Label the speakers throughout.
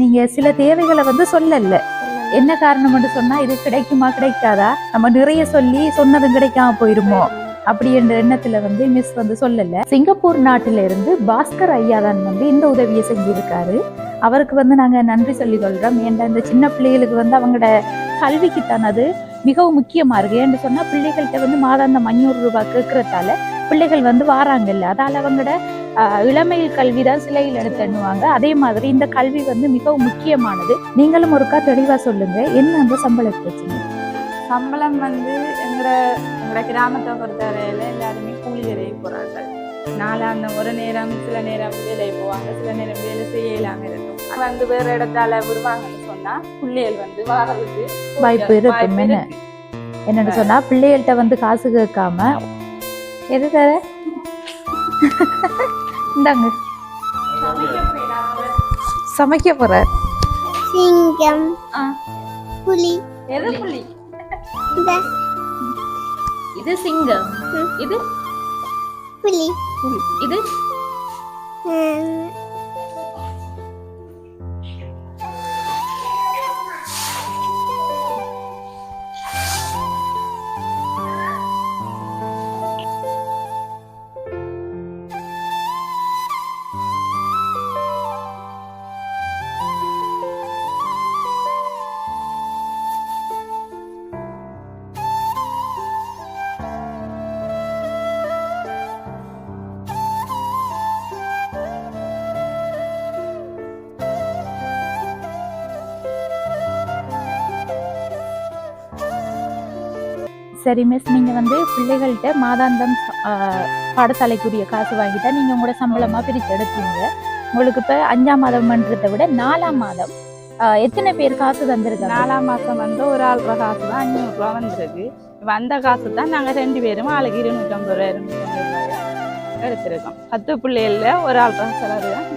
Speaker 1: நீங்க சில தேவைகளை வந்து சொல்லல. என்ன காரணம்னு சொன்னா இது கிடைக்குமா கிடைக்காதா? நம்ம நிறைய சொல்லி சொன்னதும் கிடைக்காம போயிருமோ? அப்படி என்ற எண்ணத்துல வந்து மிஸ் வந்து சொல்லல. சிங்கப்பூர் நாட்டில இருந்து பாஸ்கர் ஐயா தான் வந்து இந்த உதவியை செஞ்சிருக்காரு. அவருக்கு வந்து நாங்க நன்றி சொல்லி கொள்றோம் ஏன்டா இந்த சின்ன பிள்ளைகளுக்கு வந்து அவங்களோட கல்விக்கு தான் அது மிகவும் முக்கியமா இருக்கு. ஏன்னு சொன்னா பிள்ளைகள்கிட்ட வந்து மாதாந்தம் அஞ்சூறு ரூபாய் கேட்கறதால பிள்ளைகள் வந்து வாராங்கல்ல. அதால அவங்களோட இளமையில் கல்வி தான் சிலையில் எடுத்து எண்ணுவாங்க அதே மாதிரி இந்த கல்வி வந்து மிகவும் முக்கியமானது. நீங்களும் ஒருக்கா தெளிவா சொல்லுங்க. என்ன அந்த சம்பள பிரச்சனை
Speaker 2: சம்பளம் வந்து எங்கட எங்கட கிராமத்தை பொறுத்தவரையில எல்லாருமே கூலி வேலைக்கு போறாங்க. நாளாந்த ஒரு நேரம் சில நேரம் வேலைக்கு போவாங்க சில நேரம் வேலை செய்ய இல்லாம இருக்கும் வந்து வேற இடத்தால விடுவாங்கன்னு சொன்னா பிள்ளைகள் வந்து வாரதுக்கு
Speaker 1: வாய்ப்பு இருக்கும் என்ன? என்னன்னு சொன்னா பிள்ளைகள்கிட்ட வந்து காசு கேட்காம. எது தர? இந்தாங்க சமைக்க போற
Speaker 3: சிங்கம்
Speaker 2: ஆ.
Speaker 3: புலி
Speaker 2: எது புள்ளி
Speaker 3: இந்த
Speaker 1: இது சிங்கம்
Speaker 3: ம்.
Speaker 1: இது
Speaker 3: புலி
Speaker 1: இது சரி மிஸ் நீங்கள் வந்து பிள்ளைகள்கிட்ட மாதாந்தம் பாடசாலைக்குரிய காசு வாங்கிட்டா நீங்கள் உங்களோட சம்பளமாக பிரித்து எடுத்தீங்க உங்களுக்கு இப்போ அஞ்சாம் மாதம்ன்றதை விட நாலாம் மாதம் எத்தனை பேர் காசு தந்திருக்கு
Speaker 2: நாலாம் மாதம் வந்து ஒரு ஆள் ரூபா காசு தான் அஞ்சூறு வந்திருக்கு. வந்த காசு தான் நாங்கள் ரெண்டு பேரும் ஆளுக்கு இருநூற்றம்பது ரூபாய் இருநூற்றம்பது ரூபாய் எடுத்திருக்கோம். பத்து பிள்ளைகளில் ஒரு ஆள் ரூபா செலவு தான்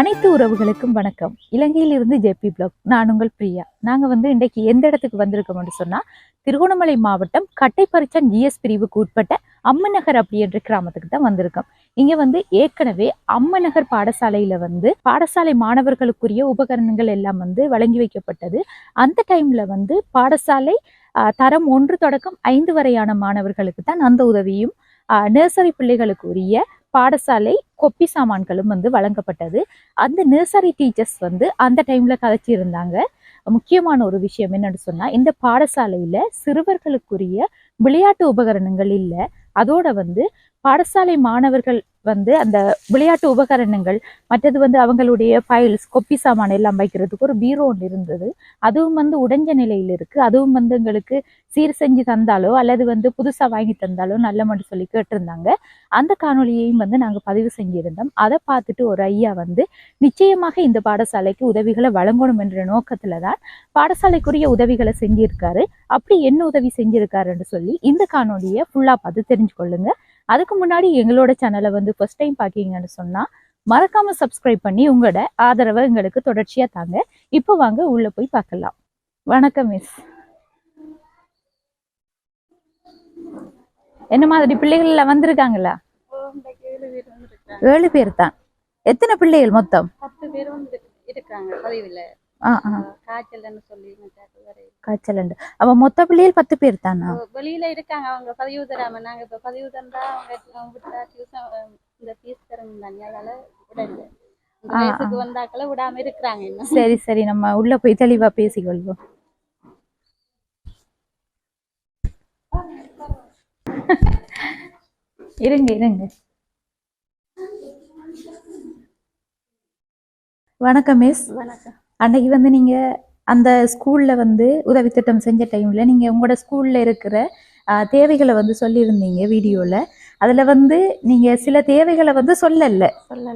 Speaker 1: அனைத்து உறவுகளுக்கும் வணக்கம். இலங்கையில் இருந்து ஜேபி பிளாக். நான் உங்கள் பிரியா. நாங்க வந்து இன்றைக்கு எந்த இடத்துக்கு வந்திருக்கோம்னு சொன்னா திருகோணமலை மாவட்டம் கட்டைப்பறிச்சான் ஜிஎஸ் பிரிவுக்கு உட்பட்ட அம்மநகர் அப்படின்ற கிராமத்துக்கு தான் வந்திருக்கோம். இங்க வந்து ஏற்கனவே அம்மநகர் பாடசாலையில வந்து பாடசாலை மாணவர்களுக்குரிய உபகரணங்கள் எல்லாம் வந்து வழங்கி வைக்கப்பட்டது. அந்த டைம்ல வந்து பாடசாலை தரம் ஒன்று தொடக்கம் ஐந்து வரையான மாணவர்களுக்கு தான் அந்த உதவியும் நர்சரி பிள்ளைகளுக்கு உரிய பாடசாலை கொப்பி சாமான்களும் வந்து வழங்கப்பட்டது. அந்த நர்சரி டீச்சர்ஸ் வந்து அந்த டைம்ல கதைச்சிருந்தாங்க. முக்கியமான ஒரு விஷயம் என்னன்னு சொன்னா இந்த பாடசாலையில சிறுவர்களுக்குரிய விளையாட்டு உபகரணங்கள் இல்ல. அதோட வந்து பாடசாலை மாணவர்கள் வந்து அந்த விளையாட்டு உபகரணங்கள் மற்றது வந்து அவங்களுடைய ஃபைல்ஸ் கொப்பி சாமான் எல்லாம் வைக்கிறதுக்கு ஒரு பீரோ ஒன்று இருந்தது. அதுவும் வந்து உடைஞ்ச நிலையில் இருக்கு. அதுவும் வந்து எங்களுக்கு சீர் செஞ்சு தந்தாலோ அல்லது வந்து புதுசா வாங்கி தந்தாலோ நல்ல மட்டும் சொல்லி கேட்டிருந்தாங்க. அந்த காணொலியையும் வந்து நாங்க பதிவு செஞ்சிருந்தோம். அதை பார்த்துட்டு ஒரு ஐயா வந்து நிச்சயமாக இந்த பாடசாலைக்கு உதவிகளை வழங்கணும் என்ற நோக்கத்துல தான் பாடசாலைக்குரிய உதவிகளை செஞ்சிருக்காரு. அப்படி என்ன உதவி செஞ்சிருக்காருன்னு சொல்லி இந்த காணொலியை ஃபுல்லா பார்த்து தெரிஞ்சு கொள்ளுங்க அதுக்கு முன்னாடி எங்களோட சேனலை வந்து ஃபர்ஸ்ட் டைம் பார்க்கீங்கன்னு சொன்னா மறக்காம சப்ஸ்கிரைப் பண்ணி உங்களோட ஆதரவை எங்களுக்கு தொடர்ச்சியா தாங்க. இப்போ வாங்க உள்ள போய் பார்க்கலாம். வணக்கம் மிஸ் என்ன மாதிரி பிள்ளைகள் வந்திருக்காங்களா? ஏழு பேர் தான். எத்தனை பிள்ளைகள் மொத்தம்? காய்ச்சல் உண்டு அப்ப மொத்த பிள்ளைகள் பத்து பேர் தானா?
Speaker 4: வெளியில இருக்காங்க அவங்க பதிவு தராம நாங்க இப்ப பதிவு தந்தா அவங்க இந்த ஃபீஸ் தரணும் தானே விடல. வயசுக்கு வந்தாக்கள விடாம இருக்கிறாங்க இன்னும்.
Speaker 1: சரி சரி நம்ம உள்ள போய் தெளிவா பேசிக்கொள்வோம். இருங்க இருங்க. வணக்கம் மிஸ்
Speaker 4: வணக்கம்.
Speaker 1: அன்னைக்கு வந்து நீங்க அந்த ஸ்கூல்ல வந்து உதவி திட்டம் செஞ்ச டைம்ல நீங்க உங்களோட ஸ்கூல்ல இருக்கிற தேவைகளை வந்து சொல்லியிருந்தீங்க வீடியோல. அதுல வந்து நீங்க சில தேவைகளை வந்து சொல்லல.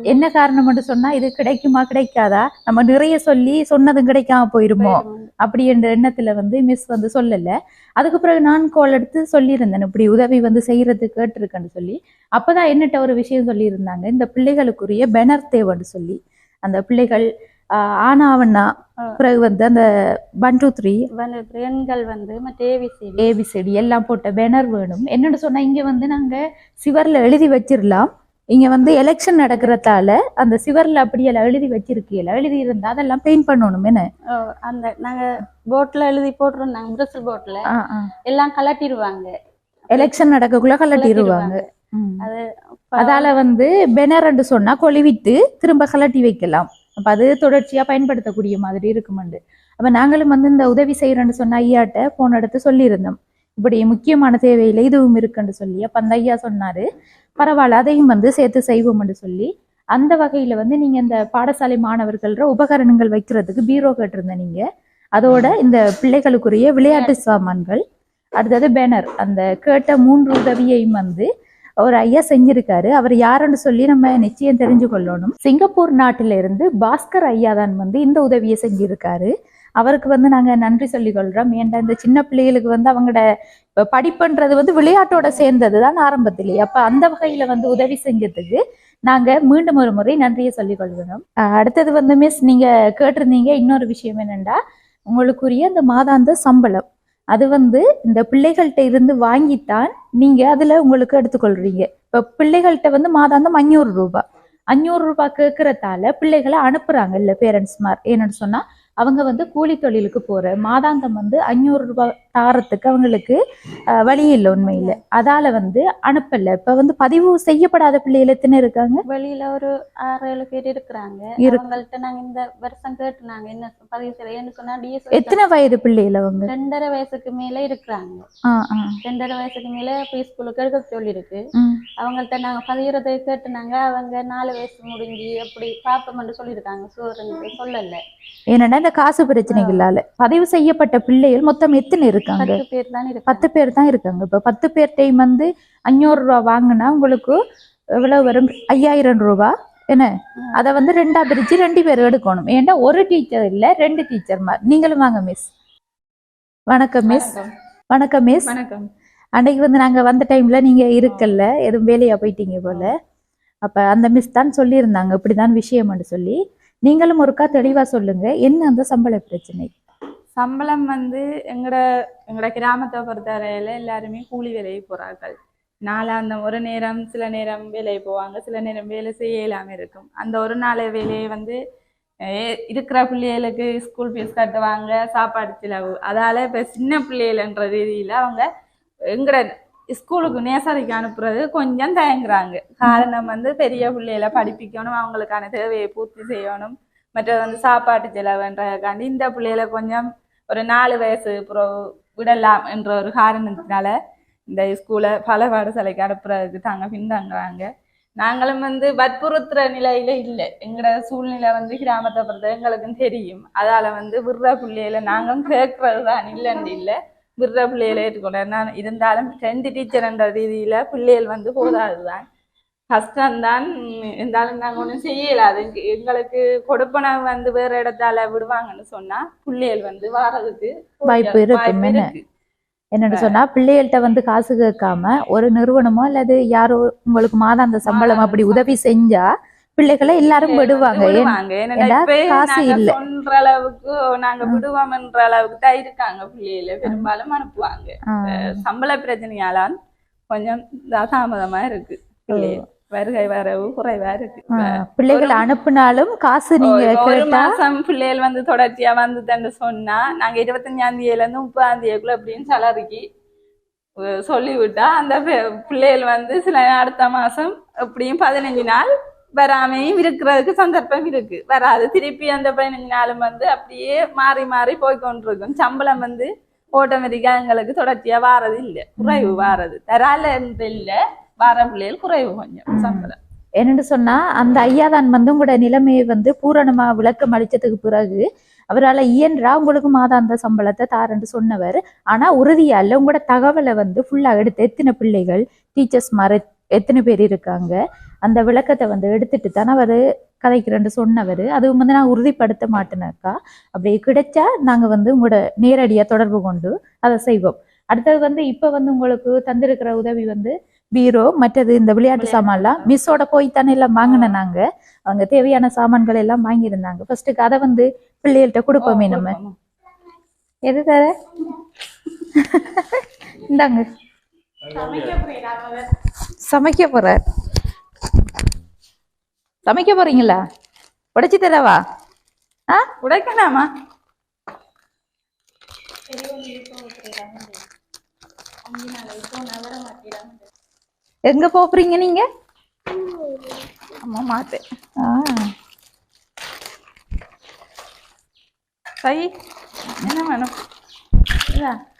Speaker 1: என்ன காரணம்னு சொன்னா இது கிடைக்குமா கிடைக்காதா? நம்ம நிறைய சொல்லி சொன்னதும் கிடைக்காம போயிருமோ? அப்படி என்ற எண்ணத்துல வந்து மிஸ் வந்து சொல்லல. அதுக்கு பிறகு நான் கால் எடுத்து சொல்லியிருந்தேன். இப்படி உதவி வந்து செய்யறது கேட்டிருக்கேன்னு சொல்லி. அப்பதான் என்னட்ட ஒரு விஷயம் சொல்லியிருந்தாங்க. இந்த பிள்ளைகளுக்குரிய பெனர் தேவைன்னு சொல்லி. அந்த பிள்ளைகள் ஆனாவண்ணா. பிறகு வந்து அந்த ஒன் டூ த்ரீ
Speaker 4: எண்கள் வந்து மற்ற ஏபிசிடி
Speaker 1: ஏபிசிடி எல்லாம் போட்ட பேனர் வேணும். என்னன்னு சொன்னா இங்க வந்து நாங்க சிவர்ல எழுதி வச்சிரலாம். இங்க வந்து எலெக்ஷன் நடக்கிறதால அந்த சிவர்ல அப்படியெல்லாம் எழுதி வச்சிருக்கீல எழுதி இருந்தா அதெல்லாம் பெயிண்ட் பண்ணணும் என்ன?
Speaker 4: அந்த நாங்க போட்ல எழுதி போட்டிருந்தாங்க பிரசல்
Speaker 1: ஆ.
Speaker 4: எல்லாம் கலட்டிடுவாங்க
Speaker 1: எலெக்ஷன் நடக்கக்குள்ள கலட்டிடுவாங்க.
Speaker 4: அது
Speaker 1: அதால வந்து பெனர்ன்னு சொன்னா கொழுவிட்டு திரும்ப கலட்டி வைக்கலாம். அப்ப அது தொடர்ச்சியா பயன்படுத்தக்கூடிய மாதிரி இருக்குமெண்டு. அப்ப நாங்களும் வந்து இந்த உதவி செய்யறேன்னு சொன்ன ஐயாட்ட போன இடத்து சொல்லியிருந்தோம். இப்படி முக்கியமான தேவையில்லை இதுவும் இருக்குன்னு சொல்லி. அப்ப அந்த ஐயா சொன்னாரு பரவாயில்ல அதையும் வந்து சேர்த்து செய்வோம்னு சொல்லி. அந்த வகையில வந்து நீங்க இந்த பாடசாலை மாணவர்கள்ற உபகரணங்கள் வைக்கிறதுக்கு பீரோ கேட்டிருந்த நீங்க. அதோட இந்த பிள்ளைகளுக்குரிய விளையாட்டு சாமான்கள் அடுத்தது பேனர். அந்த கேட்ட மூன்று உதவியையும் வந்து ஒரு ஐயா செஞ்சிருக்காரு. அவர் யாருன்னு சொல்லி நம்ம நிச்சயம் தெரிஞ்சு கொள்ளணும் சிங்கப்பூர் நாட்டில இருந்து பாஸ்கர் ஐயா தான் வந்து இந்த உதவியை செஞ்சிருக்காரு. அவருக்கு வந்து நாங்க நன்றி சொல்லிக் கொள்றோம் ஏன்டா இந்த சின்ன பிள்ளைகளுக்கு வந்து அவங்களோட படிப்புன்றது வந்து விளையாட்டோட சேர்ந்தது தான் ஆரம்பத்திலேயே அப்ப அந்த வகையில வந்து உதவி செஞ்சதுக்கு நாங்க மீண்டும் ஒரு முறை நன்றியை சொல்லிக் கொள்கிறோம் அடுத்தது வந்து மிஸ் நீங்க கேட்டிருந்தீங்க இன்னொரு விஷயம் என்னன்னா உங்களுக்குரிய அந்த மாதாந்த சம்பளம். அது வந்து இந்த பிள்ளைகள்கிட்ட இருந்து வாங்கித்தான் நீங்க அதுல உங்களுக்கு எடுத்துக்கொள்றீங்க. இப்ப பிள்ளைகள்கிட்ட வந்து மாதாந்தம் அஞ்சூறு ரூபாய். அஞ்சூறு ரூபாய் கேட்கறதால பிள்ளைகளை அனுப்புறாங்க இல்ல பேரண்ட்ஸ்மார் ஏன்னு சொன்னா அவங்க வந்து கூலி தொழிலுக்கு போற. மாதாந்தம் வந்து அஞ்சூறு ரூபாய் தாரத்துக்கு அவங்களுக்கு வழி இல்லை உண்மையில. அதால வந்து அனுப்பல. இப்ப வந்து பதிவு செய்யப்படாத பிள்ளைகள் எத்தனை இருக்காங்க?
Speaker 4: வெளியில ஒரு ஆறு ஏழு பேர் இருக்கிறாங்க.
Speaker 1: இருக்கு.
Speaker 4: அவங்கள்ட்ட நாங்க இந்த வருஷம் கேட்டுனாங்க. என்ன பதிவு செய்யறேன்னு சொன்னா டிஎஸ்
Speaker 1: எத்தனை வயது பிள்ளைகள் அவங்க?
Speaker 4: ரெண்டரை வயசுக்கு மேல இருக்கிறாங்க. ரெண்டரை வயசுக்கு மேல ப்ரீ ஸ்கூலுக்கு எடுக்க சொல்லியிருக்கு. அவங்கள்ட்ட நாங்க பதிகிறதை கேட்டுனாங்க. அவங்க நாலு வயசு முடிஞ்சு அப்படி பாப்போம்னு சொல்லியிருக்காங்க. சோறுன்னு சொல்லல.
Speaker 1: ஏன்னா இந்த காசு பிரச்சனைகளால. பதிவு செய்யப்பட்ட பிள்ளைகள் மொத்தம் எத்தனை இருக்காங்க?
Speaker 4: பத்து பேர் தான்
Speaker 1: இருக்காங்க. இப்ப பத்து பேர் டைம் வந்து அஞ்சூறு ரூபா வாங்கினா உங்களுக்கு எவ்வளவு வரும்? ஐயாயிரம் ரூபா. என்ன? அதை வந்து ரெண்டா பிரிச்சு ரெண்டு பேர் எடுக்கணும். ஏன்டா ஒரு டீச்சர் இல்ல ரெண்டு டீச்சர் நீங்களும் வாங்க மிஸ் வணக்கம் மிஸ்
Speaker 2: வணக்கம்.
Speaker 1: மிஸ்
Speaker 2: வணக்கம்.
Speaker 1: அன்னைக்கு வந்து நாங்க வந்த டைம்ல நீங்க இருக்கல்ல எதுவும் வேலையா போயிட்டீங்க போல. அப்ப அந்த மிஸ் தான் சொல்லியிருந்தாங்க. இப்படிதான் விஷயம்னு சொல்லி. நீங்களும் ஒருக்கா தெளிவா சொல்லுங்க. என்ன அந்த சம்பள பிரச்சனை?
Speaker 2: சம்பளம் வந்து எங்கட எங்கட கிராமத்தை பொறுத்தவரையில எல்லாருமே கூலி வேலைக்கு போறார்கள். நாளாந்த ஒரு நேரம் சில நேரம் வேலைக்கு போவாங்க சில நேரம் வேலை செய்ய இல்லாம இருக்கும். அந்த ஒரு நாள் வேலையை வந்து இருக்கிற பிள்ளைகளுக்கு ஸ்கூல் ஃபீஸ் கட்டுவாங்க சாப்பாடு செலவு. அதால இப்ப சின்ன பிள்ளைகள்ன்ற ரீதியில அவங்க எங்கட ஸ்கூலுக்கு நேசரிக்கு அனுப்புறது கொஞ்சம் தயங்குறாங்க. காரணம் வந்து பெரிய பிள்ளைகளை படிப்பிக்கணும் அவங்களுக்கான தேவையை பூர்த்தி செய்யணும். மற்றது வந்து சாப்பாட்டு செலவுன்றதுக்காண்டி இந்த பிள்ளைகளை கொஞ்சம் ஒரு நாலு வயசு அப்புறம் விடலாம் என்ற ஒரு காரணத்தினால இந்த ஸ்கூலை பல பாடசாலைக்கு அனுப்புறதுக்கு தாங்க பின்தங்குறாங்க நாங்களும் வந்து வற்புறுத்துற நிலையில இல்லை. எங்களோட சூழ்நிலை வந்து கிராமத்தை பொறுத்த எங்களுக்கும் தெரியும். அதால வந்து விடுற பிள்ளைகளை நாங்களும் கேட்கறது தான் இல்லைன்னு இல்லை. விடுற பிள்ளைகளை ஏற்றுக்கொள்ள. நான் இருந்தாலும் ரெண்டு டீச்சர்ன்ற ரீதியில பிள்ளைகள் வந்து போதாதுதான். கஷ்டம்தான் இருந்தாலும் நாங்கள் ஒன்றும் செய்யலாது எங்களுக்கு கொடுப்பனவு வந்து வேற இடத்தால விடுவாங்கன்னு சொன்னா பிள்ளைகள் வந்து வாரதுக்கு
Speaker 1: வாய்ப்பு இருக்கும், என்ன? என்னன்னு சொன்னா பிள்ளைகள்கிட்ட வந்து காசு கேட்காம ஒரு நிறுவனமோ அல்லது யாரோ உங்களுக்கு மாதாந்த சம்பளம் அப்படி உதவி செஞ்சா பிள்ளைகளை எல்லாரும் விடுவாங்க. காசு இல்ல.
Speaker 2: சொல்ற அளவுக்கு நாங்க விடுவோம்ன்ற அளவுக்கு தான் இருக்காங்க பிள்ளைகள. பெரும்பாலும் அனுப்புவாங்க. சம்பள பிரச்சனையால கொஞ்சம் தாமதமா இருக்கு வருகை வரவு குறைவா இருக்கு.
Speaker 1: பிள்ளைகளை அனுப்புனாலும் காசு நீங்க
Speaker 2: ஒரு- மாசம் பிள்ளைகள் வந்து தொடர்ச்சியா வந்துட்டேன்னு சொன்னா நாங்க இருபத்தஞ்சாம் தேதியில இருந்து முப்பதாம் தேதிக்குள்ள அப்படின்னு சலரிக்கு சொல்லிவிட்டா அந்த பிள்ளைகள் வந்து சில அடுத்த மாசம் எப்படியும் பதினஞ்சு நாள் வராமையும் இருக்கிறதுக்கு சந்தர்ப்பம் இருக்கு. வராது. திருப்பி அந்த பதினஞ்சு நாளும் வந்து அப்படியே மாறி மாறி போய் கொண்டிருக்கும். சம்பளம் வந்து ஆட்டோமேட்டிக்கா எங்களுக்கு தொடர்ச்சியா வாரது இல்ல. குறைவு வாரது. தரால இருந்து இல்ல. வார பிள்ளைகள் குறைவு கொஞ்சம் சம்பளம்.
Speaker 1: என்னன்னு சொன்னா அந்த ஐயா தான் வந்து உங்களோட நிலைமையை வந்து பூரணமா விளக்கம் அளிச்சதுக்கு பிறகு அவரால் இயன்றா உங்களுக்கு மாதாந்த சம்பளத்தை தாரன்னு சொன்னவர். ஆனா உறுதியா இல்லை உங்களோட தகவலை வந்து ஃபுல்லா எடுத்து எத்தனை பிள்ளைகள் டீச்சர்ஸ் மாதிரி எத்தனை பேர் இருக்காங்க? அந்த விளக்கத்தை வந்து எடுத்துட்டு தான் அவர் கதைக்கிறேன்னு சொன்னவர். அதுவும் வந்து நான் உறுதிப்படுத்த மாட்டேனாக்கா. அப்படி கிடைச்சா நாங்க வந்து உங்களோட நேரடியா தொடர்பு கொண்டு அதை செய்வோம். அடுத்தது வந்து இப்ப வந்து உங்களுக்கு தந்திருக்கிற உதவி வந்து பீரோ மற்றது இந்த விளையாட்டு சாமான்லாம் மிஸ்ஸோட போய் தானே எல்லாம் வாங்கினோம் நாங்க. அவங்க தேவையான சாமான்கள் எல்லாம் வாங்கியிருந்தாங்க. ஃபர்ஸ்ட்டுக்கு அதை வந்து பிள்ளைகள்கிட்ட கொடுப்போமே நம்ம. எது தர? இந்தாங்க. சமைக்க போறார் சமைக்க போறீங்களா உடைச்சு தரவா? ஆ?
Speaker 2: உடைக்கலாமா?
Speaker 1: எங்க போறீங்க நீங்க?
Speaker 2: அம்மா மாத்தேன்
Speaker 1: ஆ.
Speaker 2: சை என்ன வேணும்?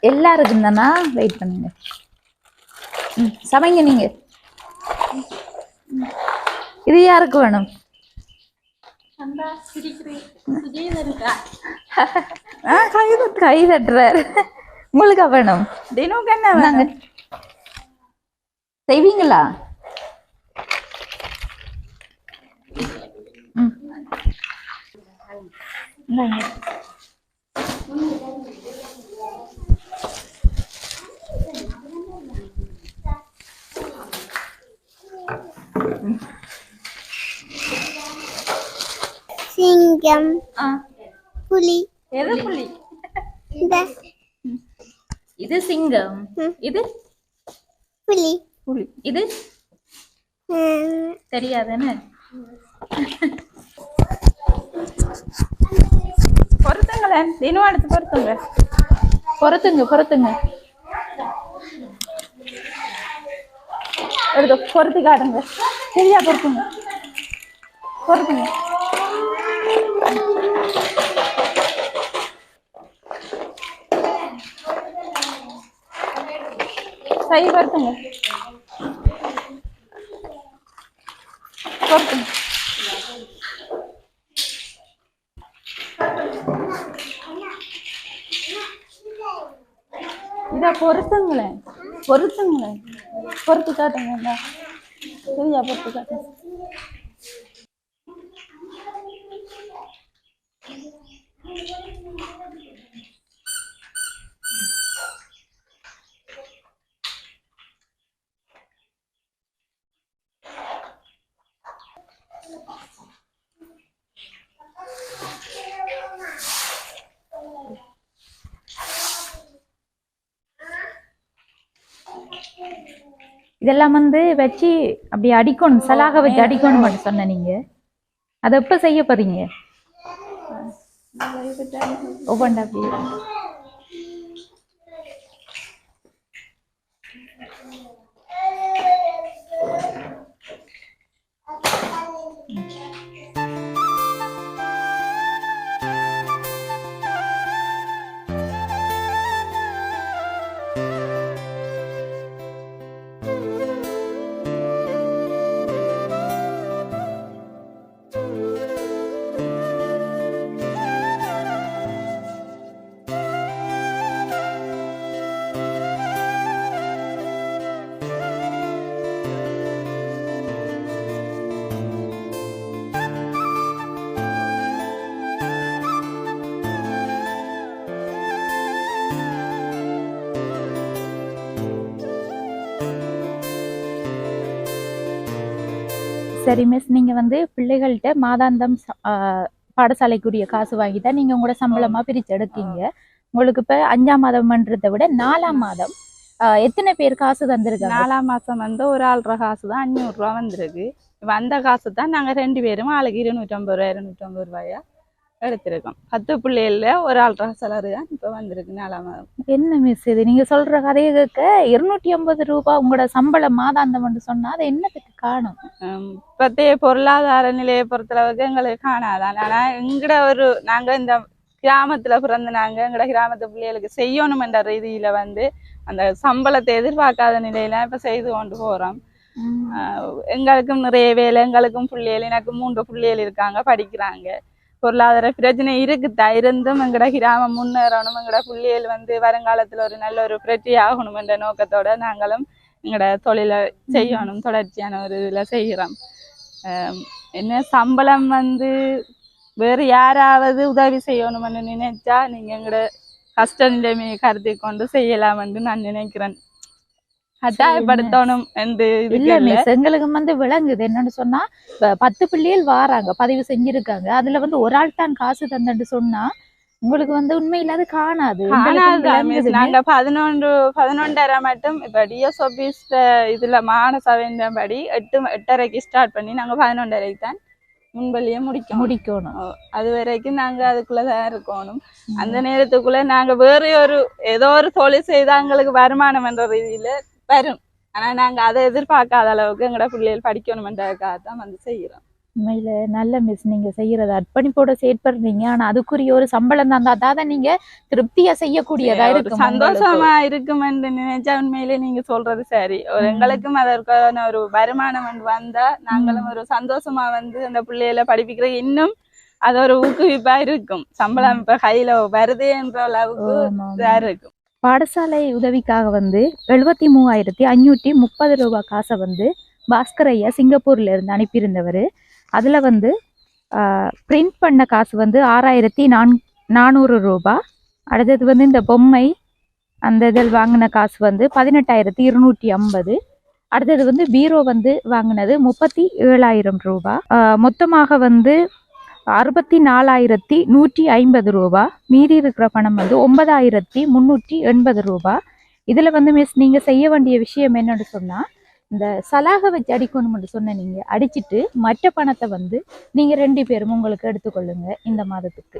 Speaker 1: எல்லாருக்கும் தானா? வெயிட் பண்ணுங்க. ம் சமைங்க நீங்க. இது யாருக்கு வேணும்?
Speaker 2: கை தட்டு
Speaker 1: கை தட்டுறாரு. உங்களுக்கா வேணும்?
Speaker 2: தினுக்கு என்ன
Speaker 1: செய்வீங்களா? ம். ஆ.
Speaker 3: புலி.
Speaker 2: எது
Speaker 3: இந்த.
Speaker 1: இது சிங்கம். இது?
Speaker 3: புலி.
Speaker 2: புள்ளி
Speaker 1: இது?
Speaker 3: ம்,
Speaker 1: தெரியாதுன்னு.
Speaker 2: பொறுத்துங்களேன் தினம் எடுத்து பொறுத்துங்க
Speaker 1: பொறுத்துங்க பொறுத்துங்க
Speaker 2: எடுத்து பொறுத்து காட்டுங்க. சரியா பொறுத்துங்க பொறுத்துங்க சை பொறுத்துங்க. பொறுத்துங்க இதை பொறுத்துங்களேன். பொறுத்துங்களேன். பொறுத்து காட்டுங்க சரியா பொறுத்து காட்டுங்க.
Speaker 1: இதெல்லாம் வந்து வச்சு அப்படி அடிக்கணும் சலாக வச்சு அடிக்கணும் மட்டும் சொன்ன நீங்க. அதை எப்ப செய்ய போறீங்க? அப்படி. சரி மிஸ் நீங்க வந்து பிள்ளைகள்கிட்ட மாதாந்தம் பாடசாலைக்குரிய காசு வாங்கி தான் நீங்க உங்களோட சம்பளமா பிரிச்சு எடுக்கீங்க உங்களுக்கு இப்ப அஞ்சாம் மாதம்ன்றதை விட நாலாம் மாதம் எத்தனை பேர் காசு தந்திருக்காங்க?
Speaker 2: நாலாம் மாசம் வந்து ஒரு ஆள்ற காசு தான் அஞ்சூறு ரூபா வந்திருக்கு. வந்த அந்த காசு தான் நாங்க ரெண்டு பேரும் ஆளுக்கு இருநூற்றம்பது ரூபா இருநூற்றம்பது ரூபாயா? எடுத்திருக்கோம். பத்து பிள்ளைகள்ல ஒரு ஆள்ற செலவு தான் இப்ப வந்திருக்கு நாலாம்.
Speaker 1: என்ன மிஸ் இது? நீங்க சொல்ற கதையை கேட்க இருநூற்றி ஐம்பது ரூபாய் உங்களோட சம்பளம் மாதாந்தம்னு சொன்னா அது என்னத்துக்கு காணும்?
Speaker 2: இப்பத்தைய பொருளாதார நிலையை பொறுத்தளவுக்கு எங்களுக்கு காணாதான். ஆனா எங்கட ஒரு நாங்க இந்த கிராமத்துல பிறந்த நாங்க எங்கட கிராமத்து பிள்ளைகளுக்கு செய்யணும் என்ற ரீதியில வந்து அந்த சம்பளத்தை எதிர்பார்க்காத நிலையில இப்ப செய்து கொண்டு போறோம். ஆஹ் எங்களுக்கும் நிறைய வேலை எங்களுக்கும் பிள்ளைகள் எனக்கு மூன்று பிள்ளைகள் இருக்காங்க படிக்கிறாங்க. பொருளாதார பிரச்சனை இருக்குதா? இருந்தும் எங்கட கிராமம் முன்னேறணும். எங்கட புள்ளியல் வந்து வருங்காலத்துல ஒரு நல்ல ஒரு பிரட்டி ஆகணும் என்ற நோக்கத்தோட நாங்களும் எங்கட தொழிலை செய்யணும் தொடர்ச்சியான ஒரு இதுல செய்கிறோம் ஆஹ் என்ன சம்பளம் வந்து வேறு யாராவது உதவி செய்யணும்னு நினைச்சா நீங்க எங்கட கஷ்ட நிலைமையை கருதி கொண்டு செய்யலாம் என்று நான் நினைக்கிறேன். கட்டாயப்படுத்தணும்
Speaker 1: எங்களுக்கு வந்து விளங்குது. என்னன்னு சொன்னா பத்து பிள்ளைகள் வாராங்க பதிவு செஞ்சிருக்காங்க. அதுல வந்து ஒரு ஆள் தான் காசு தந்தன்னு சொன்னா உங்களுக்கு வந்து உண்மையில அது காணாது.
Speaker 2: நாங்க பதினொன்று பதினொன்றரை மட்டும் இப்ப டிஎஸ் ஆபீஸ் இதுல மாகாண சபையின்படி எட்டு எட்டரைக்கு ஸ்டார்ட் பண்ணி நாங்க பதினொன்றரைக்கு தான் முன்பள்ளியை முடிக்கணும்.
Speaker 1: முடிக்கணும்.
Speaker 2: அது வரைக்கும் நாங்க அதுக்குள்ளதான் இருக்கணும். அந்த நேரத்துக்குள்ள நாங்க வேற ஒரு ஏதோ ஒரு தொழில் செய்தா எங்களுக்கு வருமானம் என்ற ரீதியில வரும். ஆனா நாங்க அதை எதிர்பார்க்காத அளவுக்கு எங்களோட பிள்ளைகள் படிக்கணுமென்றதுக்காக தான் வந்து செய்யறோம்
Speaker 1: உண்மையில நல்ல மிஸ் நீங்க செய்யறது அர்ப்பணிப்போட செயற்படுறீங்க. ஆனா அதுக்குரிய ஒரு சம்பளம் தான் அதான் நீங்க திருப்தியா செய்யக்கூடியதா இருக்கும்.
Speaker 2: சந்தோஷமா இருக்குமென்று நினைச்சா உண்மையிலே நீங்க சொல்றது சரி. ஒரு. எங்களுக்கும் அதற்கான ஒரு வருமானம் வந்து நாங்களும் ஒரு சந்தோஷமா வந்து அந்த பிள்ளைகளை படிப்பிக்கிற இன்னும் அது ஒரு ஊக்குவிப்பா இருக்கும். சம்பளம் இப்ப கையில வருது என்ற அளவுக்கு இருக்கும்.
Speaker 1: பாடசாலை உதவிக்காக வந்து எழுபத்தி மூவாயிரத்தி அஞ்சூற்றி முப்பது ரூபாய் காசை வந்து பாஸ்கர் ஐயா சிங்கப்பூர்ல இருந்து அனுப்பியிருந்தவர். அதில் வந்து பிரிண்ட் பண்ண காசு வந்து ஆறாயிரத்தி நான் நானூறு ரூபா. அடுத்தது வந்து இந்த பொம்மை அந்த இதில் வாங்கின காசு வந்து பதினெட்டாயிரத்தி இருநூற்றி ஐம்பது. அடுத்தது வந்து பீரோ வந்து வாங்கினது முப்பத்தி ஏழாயிரம் ரூபா. மொத்தமாக வந்து அறுபத்தி நாலாயிரத்தி நூற்றி ஐம்பது ரூபா. மீதி இருக்கிற பணம் வந்து ஒன்பதாயிரத்தி முந்நூற்றி எண்பது ரூபா. இதில் வந்து மிஸ் நீங்கள் செய்ய வேண்டிய விஷயம் என்னன்னு சொன்னால் இந்த சலாக வச்சு அடிக்கணும்னு சொன்ன நீங்கள் அடிச்சிட்டு மற்ற பணத்தை வந்து நீங்கள் ரெண்டு பேரும் உங்களுக்கு எடுத்துக்கொள்ளுங்க இந்த மாதத்துக்கு.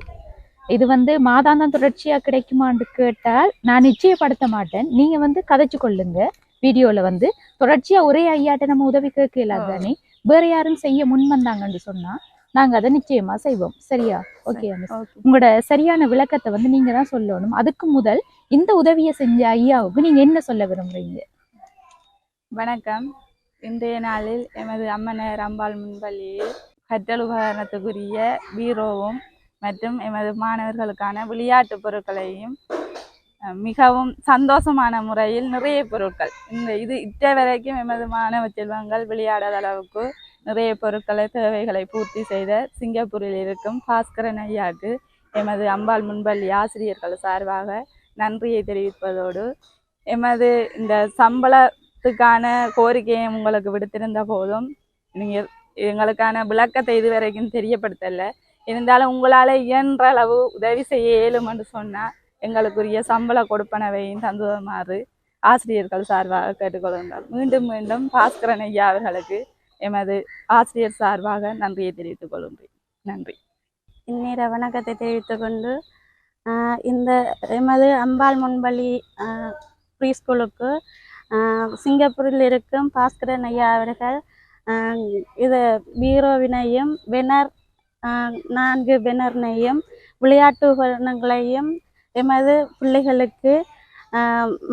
Speaker 1: இது வந்து மாதாந்தம் தொடர்ச்சியாக கிடைக்குமான்னு கேட்டால் நான் நிச்சயப்படுத்த மாட்டேன். நீங்கள் வந்து கதைச்சு கொள்ளுங்க. வீடியோவில் வந்து தொடர்ச்சியாக ஒரே ஐயாட்ட நம்ம உதவி கேட்க இல்லாதானே வேறு யாரும் செய்ய முன் வந்தாங்கன்னு சொன்னால் நாங்கள் அதை நிச்சயமா செய்வோம். சரியா? ஓகே உங்களோட சரியான விளக்கத்தை வந்து நீங்க தான் சொல்லணும். அதுக்கு முதல் இந்த உதவியை செஞ்ச ஐயாவுக்கு நீங்க என்ன சொல்ல விரும்புறீங்க?
Speaker 2: வணக்கம். இன்றைய நாளில் எமது அம்மனர் அம்பாள் முன்பள்ளியில் கற்றல் உபகரணத்துக்குரிய பீரோவும் மற்றும் எமது மாணவர்களுக்கான விளையாட்டு பொருட்களையும் மிகவும் சந்தோஷமான முறையில் நிறைய பொருட்கள். இந்த இது இட்ட வரைக்கும் எமது மாணவ செல்வங்கள் விளையாடாத அளவுக்கு நிறைய பொருட்களை தேவைகளை பூர்த்தி செய்த சிங்கப்பூரில் இருக்கும் பாஸ்கரன் ஐயாவுக்கு எமது அம்பாள் முன்பள்ளி ஆசிரியர்கள் சார்பாக நன்றியை தெரிவிப்பதோடு எமது இந்த சம்பளத்துக்கான கோரிக்கையை உங்களுக்கு விடுத்திருந்த போதும் நீங்கள் எங்களுக்கான விளக்கத்தை இதுவரைக்கும் தெரியப்படுத்தலை. இருந்தாலும் உங்களால் இயன்ற அளவு உதவி செய்ய இயலும் என்று சொன்னால் எங்களுக்குரிய சம்பள கொடுப்பனவையும் தந்துமாறு ஆசிரியர்கள் சார்பாக கேட்டுக்கொள்கின்றார் மீண்டும் மீண்டும் பாஸ்கரன் ஐயா அவர்களுக்கு எமது ஆசிரியர் சார்பாக நன்றியை தெரிவித்துக் கொள்கின்றேன். நன்றி.
Speaker 4: இந்நேர வணக்கத்தை தெரிவித்துக் கொண்டு இந்த எமது அம்பாள் முன்பள்ளி ப்ரீ ஸ்கூலுக்கு சிங்கப்பூரில் இருக்கும் பாஸ்கரன் ஐயா அவர்கள் இது பீரோவினையும் பெனர் நான்கு பெனர்னையும் விளையாட்டு உபகரணங்களையும் எமது பிள்ளைகளுக்கு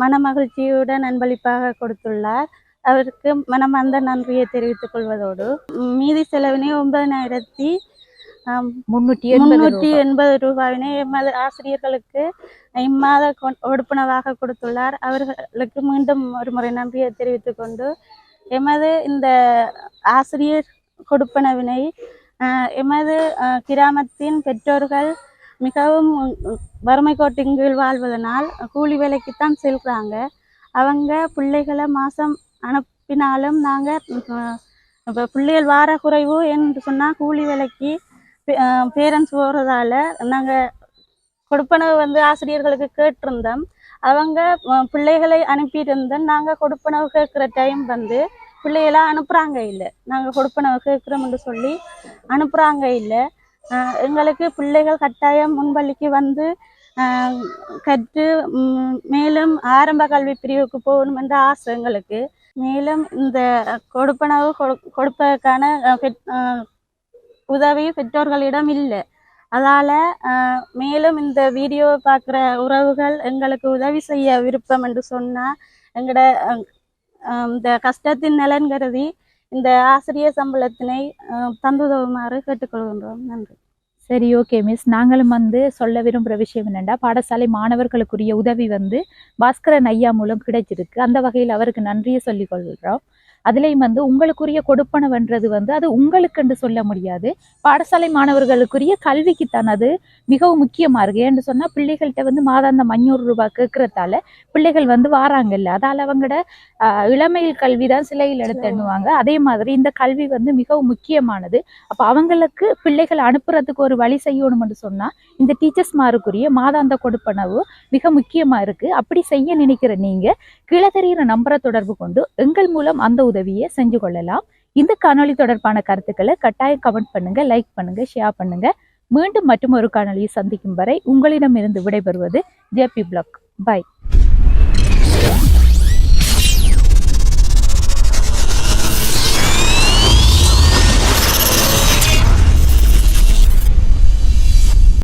Speaker 4: மனமகிழ்ச்சியுடன் அன்பளிப்பாக கொடுத்துள்ளார். அவருக்கு மனமார்ந்த நன்றியை தெரிவித்துக் கொள்வதோடு மீதி செலவினை ஒன்பதினாயிரத்தி
Speaker 1: முன்னூற்றி
Speaker 4: முன்னூற்றி. எண்பது ரூபாயினை எமது ஆசிரியர்களுக்கு இம்மாத கொ- கொடுப்பனவாக கொடுத்துள்ளார் அவர்களுக்கு மீண்டும் ஒரு முறை நன்றியை தெரிவித்துக் கொண்டு எமது இந்த ஆசிரியர் கொடுப்பனவினை எமது கிராமத்தின் பெற்றோர்கள் மிகவும் வறுமை கோட்டின் கீழ் வாழ்வதனால் கூலி வேலைக்குத்தான் செல்கிறாங்க அவங்க பிள்ளைகளை மாதம் அனுப்பினாலும் நாங்கள் இப்போ பிள்ளைகள் வார குறைவு என்று சொன்னால் கூலி விலைக்கு பேரண்ட்ஸ் போகிறதால நாங்கள் கொடுப்பனவு வந்து ஆசிரியர்களுக்கு கேட்டிருந்தோம். அவங்க பிள்ளைகளை அனுப்பியிருந்தோம். நாங்கள் கொடுப்பனவு கேட்குற டைம் வந்து பிள்ளைகளாக அனுப்புகிறாங்க இல்லை. நாங்கள் கொடுப்பனவு கேட்குறோம்னு சொல்லி அனுப்புகிறாங்க இல்லை. எங்களுக்கு பிள்ளைகள் கட்டாயம் முன்பள்ளிக்கு வந்து கற்று மேலும் ஆரம்ப கல்வி பிரிவுக்கு போகணும் என்ற ஆசை எங்களுக்கு. மேலும் இந்த கொடுப்பனவு கொடு கொடுப்பதற்கான உதவி பெற்றோர்களிடம் இல்லை. அதால மேலும் இந்த வீடியோவை பார்க்குற உறவுகள் எங்களுக்கு உதவி செய்ய விருப்பம் என்று சொன்னால் எங்களோட இந்த கஷ்டத்தின் நலன் கருதி இந்த ஆசிரியர் சம்பளத்தினை தந்துதவுமாறு கேட்டுக்கொள்கின்றோம். நன்றி.
Speaker 1: சரி ஓகே மிஸ் நாங்களும் வந்து சொல்ல விரும்புகிற விஷயம் என்னென்னா பாடசாலை மாணவர்களுக்குரிய உதவி வந்து பாஸ்கரன் ஐயா மூலம் கிடைச்சிருக்கு. அந்த வகையில் அவருக்கு நன்றியை சொல்லிக் கொள்கிறோம். அதுலேயும் வந்து உங்களுக்குரிய கொடுப்பனவுன்றது வந்து அது உங்களுக்குன்னு சொல்ல முடியாது. பாடசாலை மாணவர்களுக்குரிய கல்விக்குத்தான் அது மிகவும் முக்கியமா இருக்கு. ஏன்னு சொன்னா பிள்ளைகள்கிட்ட வந்து மாதாந்தம் அஞ்சூறு ரூபாய் கேட்கறதால பிள்ளைகள் வந்து வாராங்கல்ல. அதால அவங்களோட ஆஹ், இளமையில் கல்வி தான் சிலையில் எடுத்துண்ணுவாங்க அதே மாதிரி இந்த கல்வி வந்து மிகவும் முக்கியமானது. அப்ப அவங்களுக்கு பிள்ளைகள் அனுப்புறதுக்கு ஒரு வழி செய்யணும்னு சொன்னா இந்த டீச்சர்ஸ்மாருக்குரிய மாதாந்த கொடுப்பனவு மிக முக்கியமா இருக்கு. அப்படி செய்ய நினைக்கிற நீங்க கீழே தெரிகிற நம்பரை தொடர்பு கொண்டு எங்கள் மூலம் அந்த உதவியை செஞ்சு கொள்ளலாம். இந்த காணொளி தொடர்பான கருத்துக்களை கட்டாயம் கமெண்ட் பண்ணுங்க லைக் பண்ணுங்க ஷேர் பண்ணுங்க. மீண்டும் மற்றும் ஒரு காணொளியை சந்திக்கும் வரை உங்களிடமிருந்து விடைபெறுவது ஜேபி பிளாக். பை